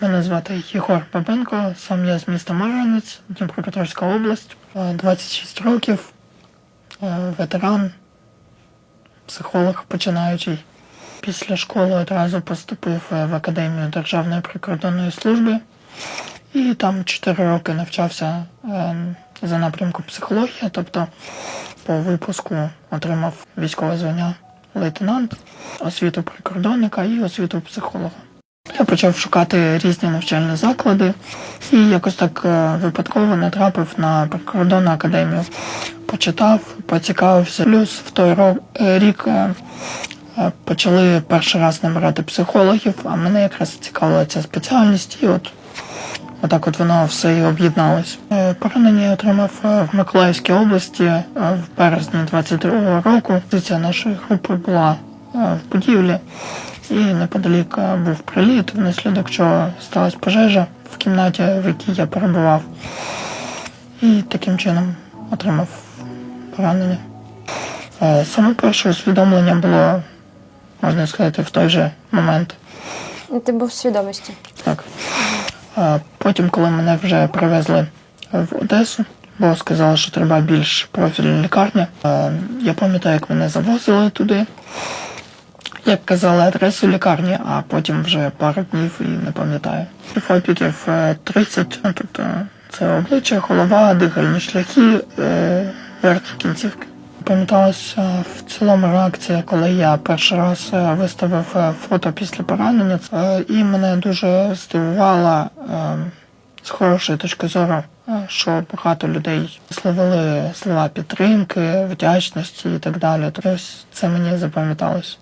Мене звати Єгор Бабенко, сам я з міста Марганець, Дніпропетровська область, Е, 26 років, е, ветеран, психолог починаючий. Після школи одразу поступив е, в Академію Державної прикордонної служби і там 4 роки навчався е, за напрямку психологія, тобто по випуску отримав військове звання лейтенант, освіту прикордонника і освіту психолога. Я почав шукати різні навчальні заклади і якось так е, випадково натрапив на прикордонну академію. Почитав, поцікавився. Плюс в той е, рік е, почали перший раз набирати психологів, а мене якраз цікавила ця спеціальність, і от отак от воно все і об'єдналось. Поранення я отримав в Миколаївській області в березні 22-го року. Позиція нашої групи була в будівлі, і неподалік е, був приліт, внаслідок чого сталася пожежа в кімнаті, в якій я перебував. І таким чином отримав поранення. Е, Саме перше усвідомлення було, можна сказати, в той же момент. Ти був в свідомості. Так. Потім, коли мене вже привезли в Одесу, бо сказали, що треба більш профільна лікарня. е, Я пам'ятаю, як мене завозили туди. Як казали адресу лікарні, а потім вже пару днів і не пам'ятаю. Опіків е, 30, ну, тобто це обличчя, голова, дихальні шляхи, е, верхні кінцівки. Пам'яталася в цілому реакція, коли я перший раз е, виставив е, фото після поранення, Е, і мене дуже здивувала е, з хорошої точки зору, е, що багато людей висловили слова підтримки, вдячності і так далі. Тобто це мені запам'яталось.